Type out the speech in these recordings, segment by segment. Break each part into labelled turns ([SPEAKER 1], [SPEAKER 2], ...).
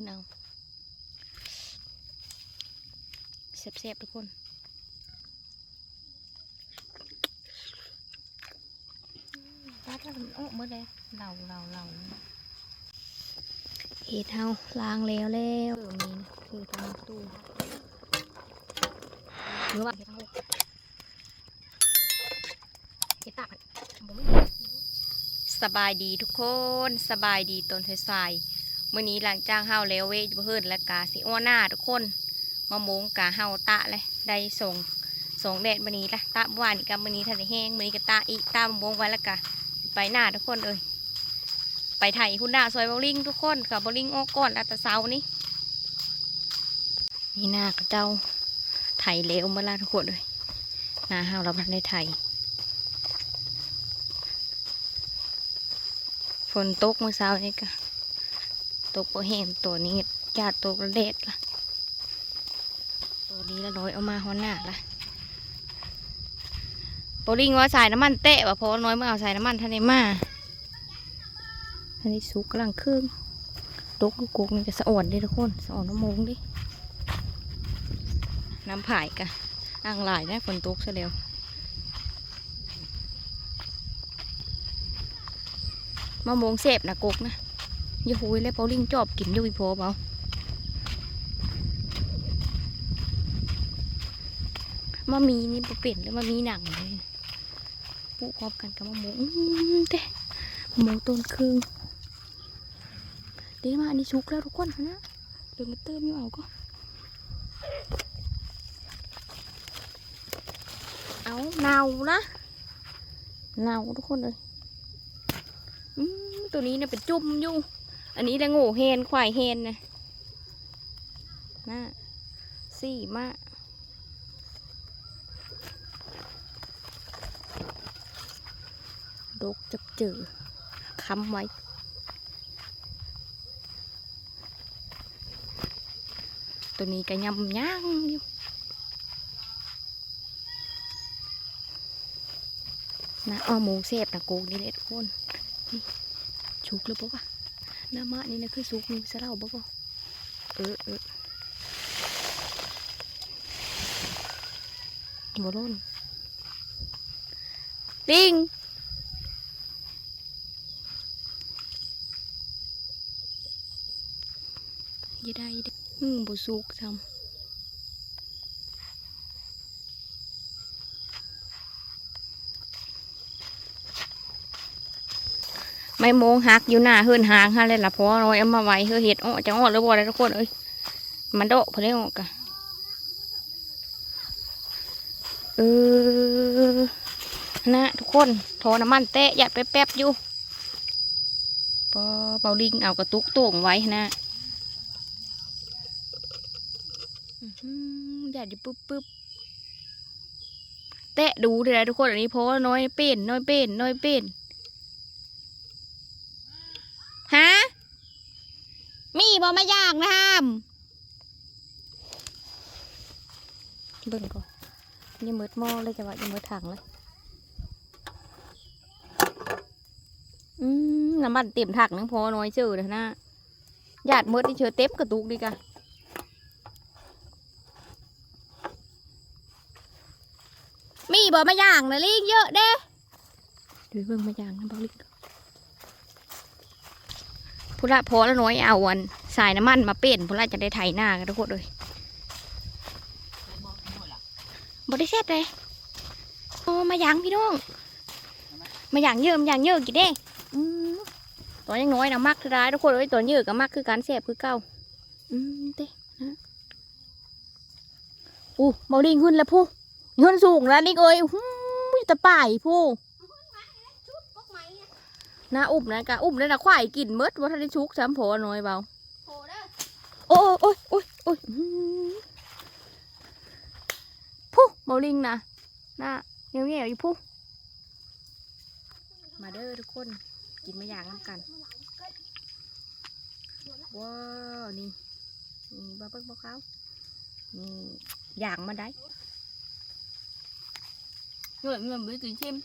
[SPEAKER 1] ขึ้นเอาแซ่บๆทุกคนปัดแล้วมันออกหมดเลยเหล่าเหล่าเหล่าเห็ดเฮาล้างแล้วแล้วเออมีนะคือทำตู้หรือว่าเห็ดเฮาเห็ดตากบ่มีสบายดีทุกคน สบายดีตอนสายๆ มื้อนี้หลังจากเฮาแล้วเวยเพิ่นและกาสิอ้อหน้าทุกคนมะมงกะเฮาตะเลยได้ส่งส่งแดดมื้อนี้ละตะวานนี้กับมื้อนี้ทันได้แห้งมื้อนี้ก็ตะอีตะมะมงไว้แล้วกะไปหน้าทุกคนเอ้ยไปไถคุณด่าซอยบอลลิงทุกคนกับบอลลิงออกก่อนล้วแต่เช้านี้นี่หน้ากับเจ้าไถเลวมาละทุกคนเลยหน้าเฮาเราพันได้ไถฝนตกเมื่อเช้านี้ก็ ตกพอแห้งตัวนี้ญาติตกระเด็ดละตัวนี้ละร้อยเอามาหัวหน้าละโปลิงว่าใส่น้ำมันเตะว่ะเพราะว่าน้อยเมื่อเอาใส่น้ำมันทันได้มาอันนี้สุกกำลังครึ่งตกลูกกกนี่ก็สะอ่อนดิทุกคนสะอ่อนน้ำมงดิน้ำผายกะอ่างหลายนะฝนตกซะแล้วมะม่วงเสพนะกกนะ ยี่หุยเลยโปลิงจอบกินอยุ่ยโพเบามามีนี่เปลี่ยนเลยมามีหนังเลยปลูกพร้อมกันกับมะม่วงเด้มะม่ต้นครึ่งเดี๋ยวมาอันนี้ชุกแล้วทุกคนนะเดี๋ยวมาเติมอยู่เอาก็เอาเนานะเนาทุกคนเลยตัวนี้เนี่ยเป็นจุ่มอยู่ อันนี้แต่โง่เฮนควายเฮนนะน่าสี่มากดกจับจือค้ำไว้ตัวนี้ก็ยำย่างอยู่นะเอหมูเสบนะโกกนี่แหละทุกคนชุกแล้วปะวะ หน้ามะนี่นะคือสุกมีสะเล่าปะปะเออเออบ่ร่นลิงอย่ได้เด้ออืมบ่สุกซ้ำ ไม่โมงหักอยู่หน้าเฮือนหางฮะเลยล่ะเพราะว่าน้อยเอามาไว้เฮือเห็ดอ้อจังอ้อแล้วบ่ได้ทุกคนเอ้ยมันโดะพอได้ออกกะเออนะทุกคนโทน้ำมันเตะหยัดไปแป๊บอยู่ปอเบาลิงเอากระตุกโต่งไว้นะอื้อหืออย่าดิปึ๊บปึ๊บแตะดูเลยทุกคนอันนี้เพราะว่าน้อยเป็นน้อยเป็นน้อยเป็นฮะ มีบอมาย่างนะฮามเบิ่งก่อนอยังมืดหม้อเลยจะว่าอยังมืดถังเลยอืมน้ำมันเต็มถังนึงพอน้อยเจอเลยนะหยาดมืดที่เชื่อเต็มกระตุกดีกะมีบ่มาย่างนะลิงเยอะเด้ดูเบิ่งมาย่างนะบ่ลิงพุระพอแล้วน้อยเอาอันสายน้ำมันมาเป็นพุระจะได้ไถหน้ากันทุกคนเลยบ่ได้เสร็จเลยโอ้มาย่างพี่น้อง มาย่างเยอะมาย่างเยอะกี่เด้ตัวยังน้อยนะมักร้ายทุกคนเลยตัวเยอะก็มักคือการแสบคือเก่าอืมเด้นะอู้บ่ลิงขึ้นแล้วผู้เงินสูงแล้วนี่เอ้ยหูยตะป่ายผู้นาอุ้มนะกะอุ้มเลยนะควายกินเมดว่าถ้าได้ชุกซ้ำโผหน่อยเบา โอ้โอ้ยโอ้ยโอ้ยอื้อผู้เบาลิงนะน่าเงี้ยวเงี้ยวๆอยู่ผู้มาเด้อทุกคน กินมาอย่างน้ำกัน ว้าว นี่ นี่บ้าเบิ้งบ้าเขานี่อย่างมาได้ rồi mình mới cứ chim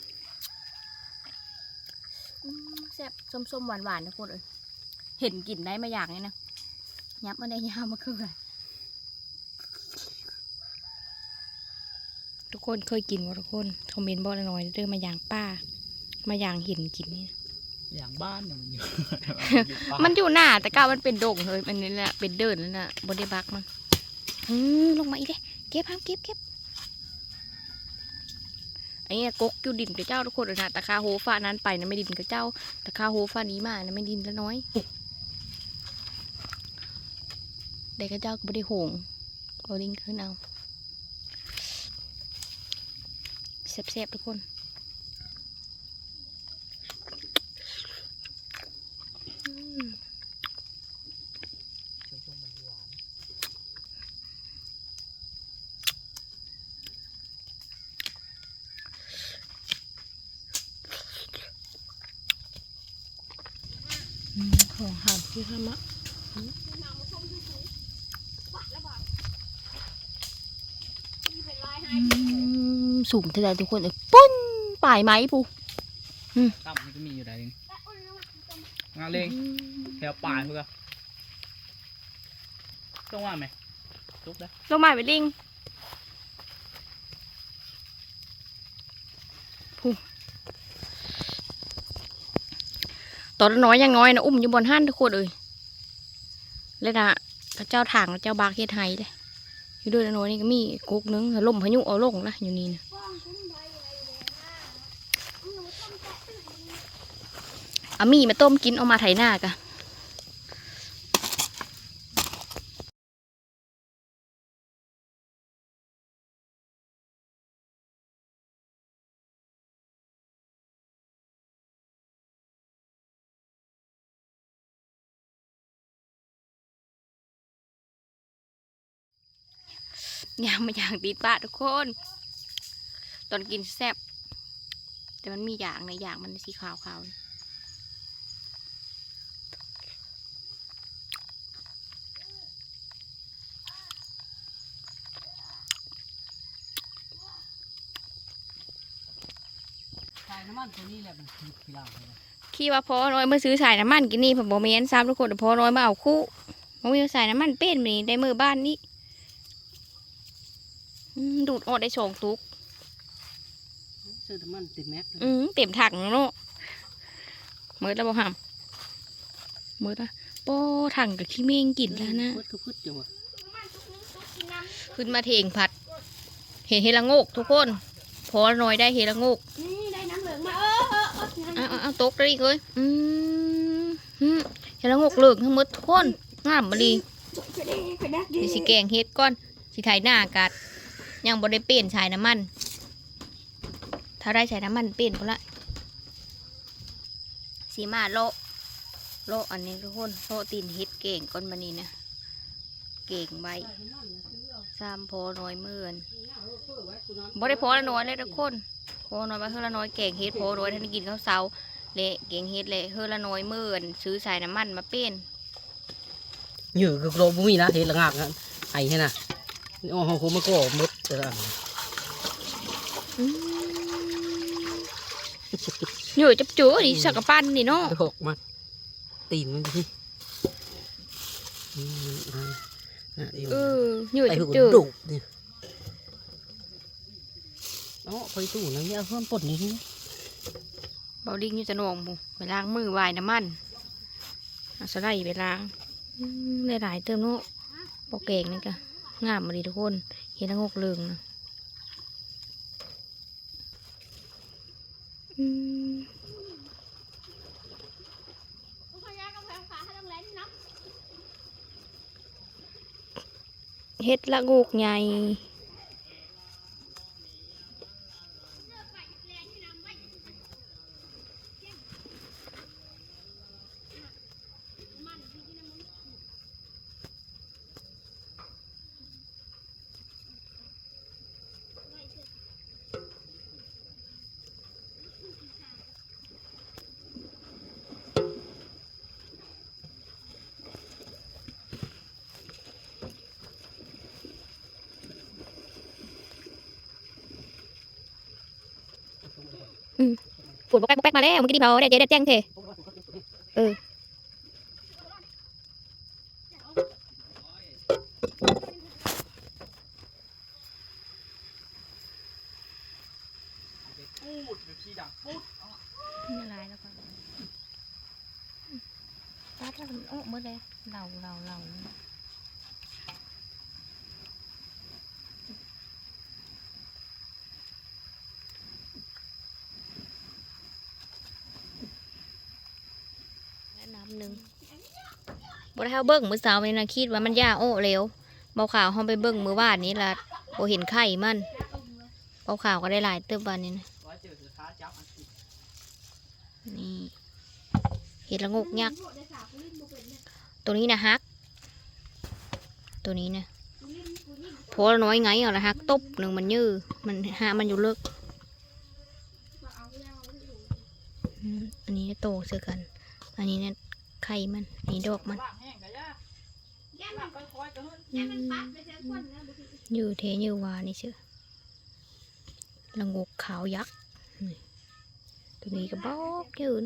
[SPEAKER 1] แซ่บส้มๆ หวานๆทุกคนเลยเห็นกลิ่นได้มาอย่างนี้นะ ยับมาได้ยาวมาคือทุกคนเคยกินบ่ทุกคนคอมเมนต์บ่ละน้อยเรื่องมาอย่างป้า มาอย่างเห็นกินนี่
[SPEAKER 2] อย่างบ้านเนี่ยมันอยู่
[SPEAKER 1] มันอยู่หน้าแต่ก้าวมันเป็นโด่งเลยมันนี่แหละเป็นเดินนั่นน่ะบนได้บักมันอืมลงมาอีกเลยเก็บห้ามเก็บเก็บไอ้เนี่ยกกอยู่ดินกับเจ้าทุกคนเลยนะแต่คาโฮฟ้านั้นไปนะไม่ดินกับเจ้าแต่คาโฮฟ้านี้มานะไม่ดินแล้วน้อย เด็กกับเจ้าก็ไม่ได้หงเอาลิงขึ้นเอาแซ่บๆทุกคนของหามพี่ธรรมะอืม สูงเท่าไหรทุกคนเอ้ยปุ้นป่ายไหมปู
[SPEAKER 2] ตั้มมันจะมีอยู่ไหนเองงานเล่งแถวป่าเพื่อต้องว่าไหมลุกได้
[SPEAKER 1] ลงมาไปลิงพูตอนน้อยยังน้อยนะอุ้มอยู่บนห้านทุกคนเอ้ยแล้วนะพระเจ้าถางพระเจ้าบากเฮ็ดไห้เลย อยู่ด้วยน้อยนี่ก็มีกุกนึงลมพายุเอาลงนะอยู่นี่นะเอามีมาต้มกินเอามาไถหน้ากะ ยางมาอย่างตีดปากทุกคน ตอนกินแซ่บแต่มันมีอย่างในอย่างมันสีขาวขาวๆ
[SPEAKER 2] ใช่น้ำมันตัวนี้แหละ
[SPEAKER 1] ขี้ว่าพอน้อยเมื่อซื้อสายน้ำมันกินนี่ผมบอกเมียนซ้ำทุกคนแต่พอน้อยมาเอาคู่มันมีสายน้ำมันเป็นมีได้มือบ้านนี่อืม ดูดออกได้สองตุก
[SPEAKER 2] ซื้อน้ำมันติดแม็ก
[SPEAKER 1] อืมเต็มถังแล้วเนาะเมื่อแล้วบอกหามเมื่อละโป้ถังกับขี้เมงกินแล้วนะ
[SPEAKER 2] พืชคือพืชจังวะ
[SPEAKER 1] ขึ้นมาเทงผัด เห็นเฮลังโงกทุกคนพอน้อยได้เฮลังโงก
[SPEAKER 3] นี่ได้น้ำเหลืองมาเออเออเออ
[SPEAKER 1] เอาเอาเอาตกได้อีกเลยอืมอืมเฮลังโงกเหลืองทั้งหมดทุกคนงามมาดี
[SPEAKER 3] ไปได้ไปได้
[SPEAKER 1] เดี๋ยวสิแกงเฮ็ดก่อนสิไถหน้าอากาศ ยังบ่ได้เปลี่ยนใช้น้ำมัน ถ้าได้ใช้น้ำมันเปลี่ยนพุ่นละสีมาโลโลอันนี้ทุกคนโลตีนฮ็ดเก่งก่อนมานี้นะเก่งไว้สามโพน้อยเมื่อนบ่ได้พละน้อยเลยทุกคนโพน้อยมาเฮือละน้อยแกงเฮ็ดพน้อยท่านกินข้าวเช้าเละเก่งเฮ็ดเละเฮือละน้อยเมื่อนซื้อใส่น้ำมันมาเปลี่ยน
[SPEAKER 4] อยู่คือโลบุมีนะเห็นละงากนะไอ้ให้นะ นี่อ๋อเขามาก็มดแต่ละ
[SPEAKER 1] อยู่จับจูดิสักกะปั้นนี่เนาะ
[SPEAKER 4] หกมาตีนมันดิอืมอ่าน่ะเดี๋ยว
[SPEAKER 1] เอออยู่
[SPEAKER 4] ไอ้
[SPEAKER 1] จั
[SPEAKER 4] พว
[SPEAKER 1] บ
[SPEAKER 4] ก
[SPEAKER 1] จู
[SPEAKER 4] ดุเนี่ยเนาะไปตู้นะเนี่ยเพิ่มปดนี่
[SPEAKER 1] เบาลิงอยู่จะนองหมูไปล้างมือวายน้ำมันเอาสไลด์ไปล้างอืมได้หลายเติมเนาะปอกแกงนี่กะ งามมาดีทุกคน เห็นทั้งหกเลืองนะเฮ็ดละโงกใหญ่ ฝนบกแป๊กบกแป๊กมาแล้วเมื่อกี้นี่เผาได้เจ๊ได้แจ้งเทเออ
[SPEAKER 2] พูดหรือขี้ดังพูด
[SPEAKER 1] นี่ละลายแล้วก็ตัดแล้วมันโอ้เมื่อเลยเหล่าเหล่าเหล่าและน้ำหนึ่ง บได้เฮาเบิ้งมือสาวนี่นะคิดว่ามันย่าโอ้เร็วเบาขาวเฮาไปเบิ้งมือวาดนี้ละโบเห็นไข่มันเบาขาวก็ได้หลายเติบวันนี้นะ
[SPEAKER 2] นี่
[SPEAKER 1] เห็ดละงกยักษ์
[SPEAKER 3] โลดได้สาก
[SPEAKER 1] ตัวนี้นะฮัก ตัวนี้นะ
[SPEAKER 3] กูลิ้นกูลิ้น
[SPEAKER 1] โพละน้อยไงเอาละฮักตบหนึ่งมันยื้อมันหามันอยู่เลิก
[SPEAKER 3] อั
[SPEAKER 1] นนี้โตเสือกัน อันนี้เนี่ย ไข่มันนีดอกมัน
[SPEAKER 2] อยู่เท
[SPEAKER 3] อ
[SPEAKER 1] ยู่วานี่เชื่อลังกขาวยักษ์ตัวนี้ก็บอกยืน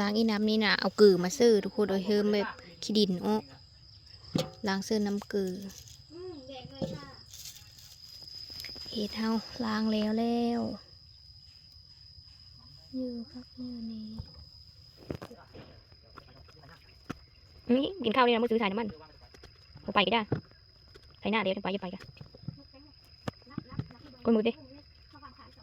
[SPEAKER 3] ล้า
[SPEAKER 1] งอีน้ำนี่นะเอากือมาซื้อทุกคนโดยเฮิมแบบขี้ดินโอ้ล้างซื้อน้ำกือ
[SPEAKER 3] เลยค่ะ
[SPEAKER 1] เฮ็ดเฮาล้างแล้วแล้วอยื้อครับยื้อนี่นี่กินข้าวนี่นะมือซื้อสายน้ำมันเอาไปก็ได้ใส่หน้าเดี๋ยวจะไปจะไปกันกดมือดิ
[SPEAKER 3] เข้าฟังขายสอ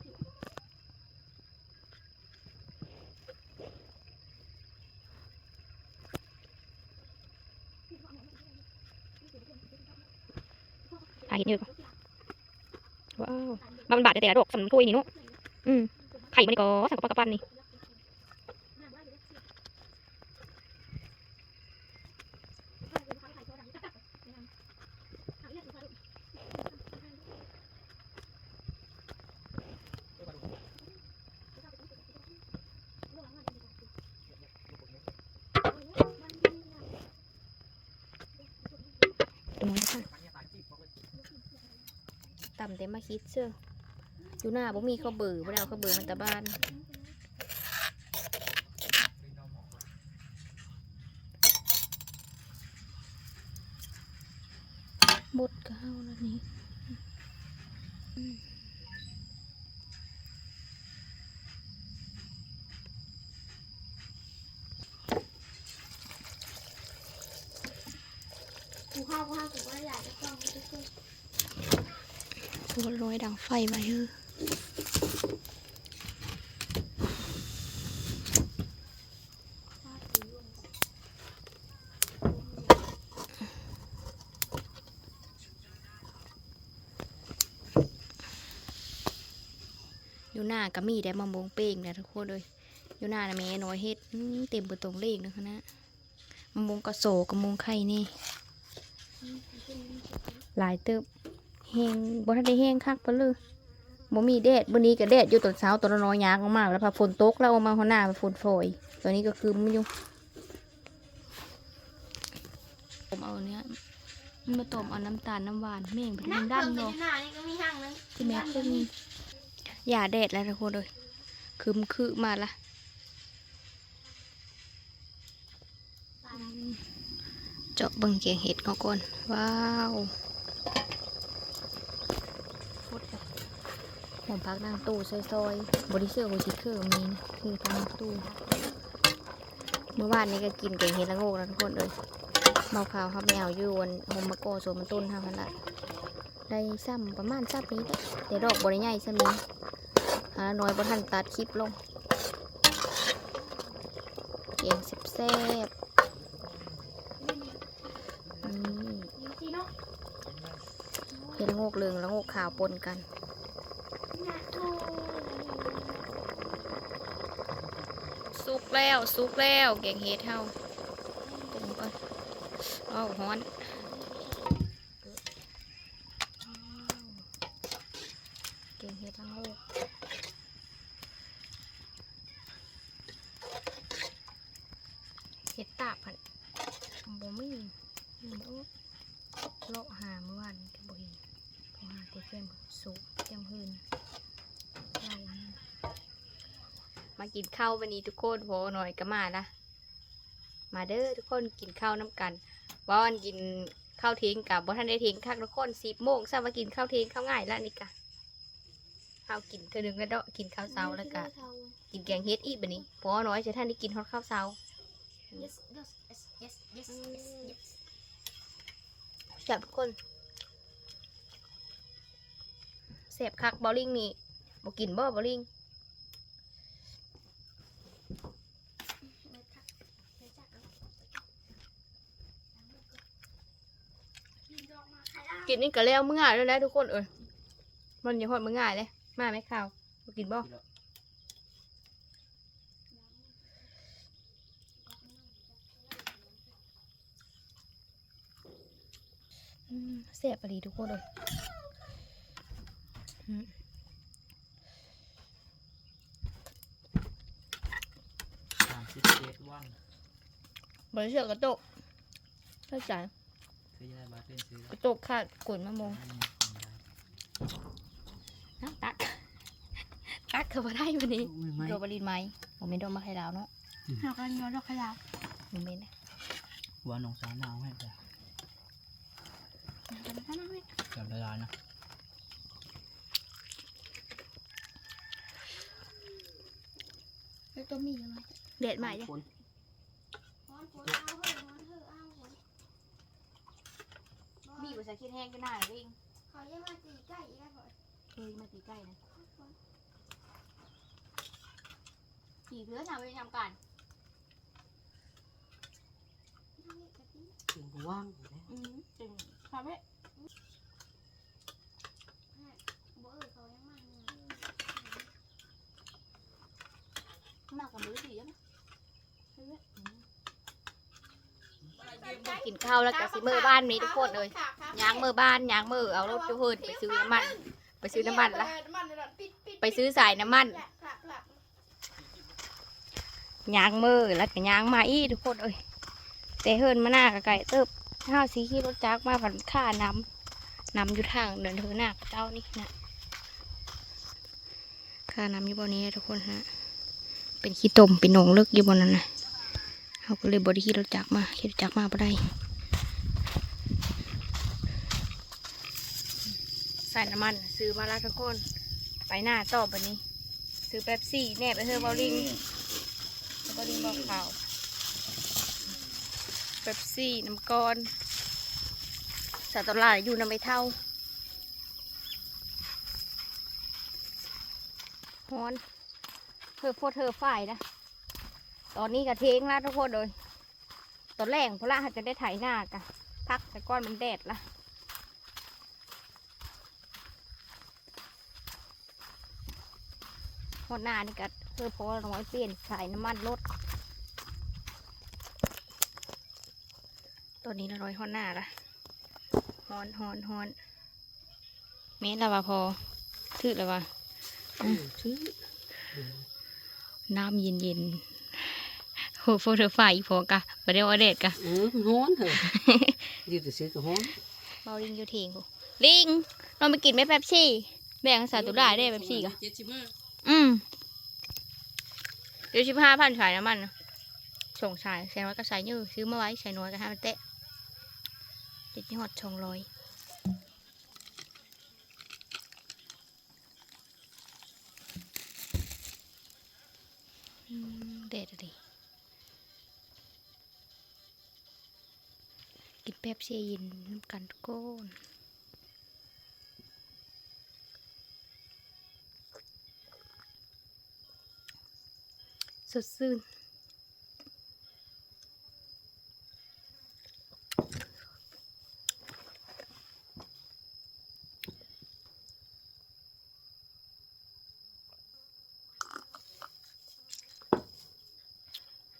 [SPEAKER 1] ยเห็นอยู่ ว้าวมันบาดแต่ละดอกสำคุยนี่เนุอืมไข่มันนี่ก็สักกระปักกระปั้นนี่ตรงนี้ค่ะต่ำ แต่มาคิดเชื่ออยู่หน้าบ่มีข้าวเบื่อบ่ได้เอาข้าวเบื่อมันแต่บ้านบดข้าวแล้วนี่
[SPEAKER 3] กูเข้ากูเข้ากูว่าอยากจะต้องทุกคน
[SPEAKER 1] ตัวลอย ดังไฟมาเฮ้ออยู่หน้าก็มีได้มาบงเป้งนะทุกคนเลยอยู่หน้าน่ะแม่น้อยเฮ็ดเต็มเบนตรงเลขนะคะนะมะมงกระโสกับมงไข่นี่ หลายเติบ แห้งบ่ทันได้แห้งคักปะเลยบ่มีแดดบ่นี้ก็แดดอยู่ตอนเช้าตอนน้อยยางออกมาแล้วพอฝนตกแล้วออกมาหัวหน้าฝนโฟยตัวนี้ก็คือมันอยู่ผมเอาเนี้ยมันมาต้มเอาน้ำตาลน้ำหวานแม่งเป็น
[SPEAKER 3] นั่
[SPEAKER 1] ยังง
[SPEAKER 3] ดั
[SPEAKER 1] ดั
[SPEAKER 3] น
[SPEAKER 1] น
[SPEAKER 3] เนาะ
[SPEAKER 1] เนาะ
[SPEAKER 3] หน้านี่ก็มีห้างนึง
[SPEAKER 1] ที่แม่พวกนี้อย่าแดดแล้วทุกคนเลยคืมคือมาละเจาะเบิ่งเกียงเห็ดเขาก่อนว้าวโคตรแบบ หอมพักนางตู้ซอยๆบริเซอร์โฮจิเคอร์มีคือทางตู้เมื่อวานนี้ก็กินเก่งเห็ดละโงกแล้วทุกคนเลยเมาขาวครับแมวอยู่บนโฮมมะโกโซมันต้นทางขนาดได้ซ้ำประมาณซ้ำนี้แต่ดอกบริใหญ่ซ้ำนี้หาน้อยบ่ทันตัดคลิปลงเก่งแซ่บๆนี่
[SPEAKER 3] ยิงซีเนาะ
[SPEAKER 1] เห็ดละโงกเหลืองละโงกขาวปนกันา
[SPEAKER 3] ทู
[SPEAKER 1] สุก แล้วสุกแล้วแกงเห็ดเฮาปรุงก่อนอ้าวฮ้อนแกงเห็ดละโงกเห็ดตาบผันบ่มีบ่เลาะหาเมื่อวานก็บ่เห็นเพราะหาแต่เพียงสุกเพียงหืนเรา มากิน ข้าววันนี้ทุกคนพอหน่อยก็มาละมาเด้อทุกคนกินข้าวน้ำกันว่าวันกินข้าวเทิ้งกับบ่ท่านได้เทิ้งคักทุกคนสิบโมงซะมากินข้าวเทิ้งข้าวง่ายแล้วนี่กะข้าวกินเธอหนึ่งแล้วเดาะกินข้าวเช้าแล้วก็กินแกงเฮ็ดอีกบัดนี้พอน้อยจะท่านได้กินฮอดข้าวเช้า
[SPEAKER 3] yes yes yes yes yes yes yes
[SPEAKER 1] จับทุกคนเสพคักบอลลิงนี่บ่กินบ่บอลลิง
[SPEAKER 3] เลยค่ะเลยจ้ะกินดอกมาใครล่ะ
[SPEAKER 1] กินนี่ก็แล้วมื้อง่ายแล้วนะทุกคนเอ้ยมันอย่าฮอดมื้อง่ายเลยมาไหมข้าวบ่กินบ่อืมเสียบดีทุกคนเลยอืม
[SPEAKER 2] สามสิบเจ็ดวัน
[SPEAKER 1] บริเชื่อกระโตกเข้าใจ
[SPEAKER 2] ซื้อยาบา เป็นซื้อก
[SPEAKER 1] ระโตกขาดกดมะมงน้ำตัก ตักเขาบ่ได้วันนี้
[SPEAKER 4] ไม่
[SPEAKER 1] โดบลินไหมโมเมนต์โดนมาให้แล้วเนาะ
[SPEAKER 3] เรากันย้อนดอกขยะ
[SPEAKER 1] โมเมนต์นะ
[SPEAKER 2] หัวหนองสาวหนาวให้จ้ะจับละลายนะ
[SPEAKER 3] แล้วตัวมีอะไร
[SPEAKER 1] เด็ดใหม่จ้ะ มีภาษาคิดแห้งก็น่าเร่ง
[SPEAKER 3] เขาจะมาตีใกล้อีกแล้วพอ
[SPEAKER 1] เคยมาตีใกล้นะตีเพื่อนทำไปทำกัน
[SPEAKER 3] นั่งเล่นกับพี่
[SPEAKER 4] เสียงกูว่างอยู่แล้ว
[SPEAKER 1] อืมจึงทำให้
[SPEAKER 3] บ่เออเขายังมาเนี่ย
[SPEAKER 1] มากกับมือสีนะ กินข้าวแล้วกับซิเมอบ้านนี้ทุกคนเลยยางมือบ้านยางมือเอารถจูเฮิร์นไปซื้อน้ำมัน ไปซื้อน้ำมันละไปซื้อสายน้ำมันยางมือแล้วก็ยางมาอีทุกคนเอ้ยแต่เฮินมาหน้ากับไก่เติบห้าวสีขี้รถจักรมาผันค่าน้ำน้ำอยู่ทางเดินเธอหน้าเจ้านี่นะค่าน้ำอยู่บนนี้ทุกคนฮะเป็นขี้ตมเป็นหนองเลิกอยู่บนนั้นนะ เขาก็เลยบไดีขี้รถจักรมาขี้รถจักรมาไ่ได้ใส่น้ำมัน ซื้อมาล้วทุกคน ไปหน้าต่อบันนี้ ซื้อแป๊บซี่แนบไปเธอร์บอลลิงแล้วก็ลิงบอกข่าวเป๊ปซี่น้ำก้อนสาตลาดอยู่น้ำไม่เท่าฮอนเธอโพดเธอฝ่ายนะ ตอนนี้กะเทงแล้วทุกคนเลยตอนแรกพละจะได้ไถหน้ากะพักแต่ก้อนมันแดดละหดหน้านี่ก็เพื่อพอน้อยเปลี่ยนสายน้ำมันรถตัวนี้ละร้อยฮอนหน้าละฮอนฮอนฮอนเมตรละวะพอถือละวะ
[SPEAKER 4] ซื้อ
[SPEAKER 1] น้ำเย็นเย็นๆ โหโฟเธอไฟอีพอกะประเดี๋ยวเอาเด็ดกะ
[SPEAKER 4] เออมันฮ้อนเถอะอยู่แต่ซื้อก็ฮ้อน
[SPEAKER 1] เมาลิงอยู่เทงกูลิงเราไปกินไหม่แป๊บซี่แบ่งสาตุได้ได้แป๊บซี่กะ
[SPEAKER 4] เจ็ดสิบห้า
[SPEAKER 1] อืมเดี๋ยวสิบห้าพันขายน้ำมันนะส่งสายแซงไว้ก็ใส่ยื้อซื้อมาไว้ใส่น้อยก็ให้มันเตะเด็ดยี่หอดชงลอยอืมเด็ดอะดิ กินเป๊ปซี่เยินน้ำกันทุกคนสดชื่น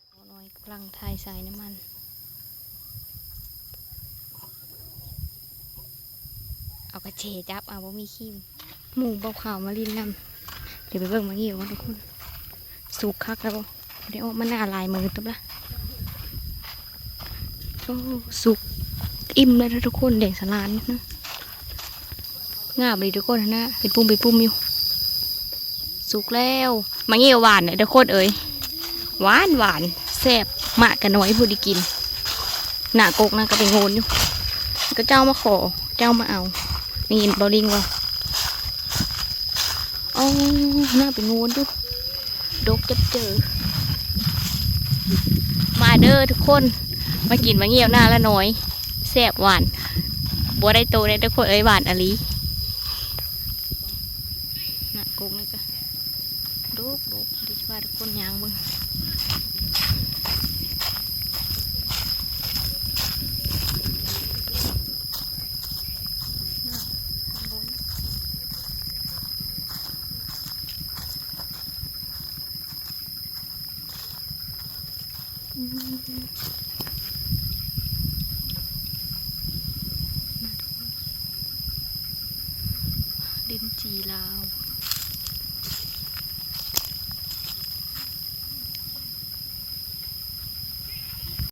[SPEAKER 1] เอหน่อยกำลังทายสายน้ำมัน เจ็บเอาบ่มีขี้มหมูเบาขาวมาลินนำเดี๋ยวไปเบิ่งมาเงี้ยวกันทุกคนสุกคักแล้วบ่เดี๋ยวมันน่าลายมือตุ๊บละโอ้สุกอิ่มเลยทุกคนแดงสลานนะงาบเลยทุกคนนะเป็นปุ่มเป็นปุ่มอยู่ สุกแล้วมาเงี้ยวหวานเนี่ยเด้อโคตรเอ้ยหวานหวานแซ่บมากกันน้อยผู้ดีกินหน้ากกนะก็ไปโงนอยู่ก็เจ้ามาขอเจ้ามาเอา นี่เห็นบอลิงวะอ๋อหน้าไปโงนดูดกจะเจอ มาเด้อทุกคน มากินมาเงียวหน้าละน้อยแซ่บหวานบัวได้โตได้ทุกคนเอ้ยหวานอะลีน่ะกุกนี่ก็ดกดกดิฉันว่าทุกคนยางบึง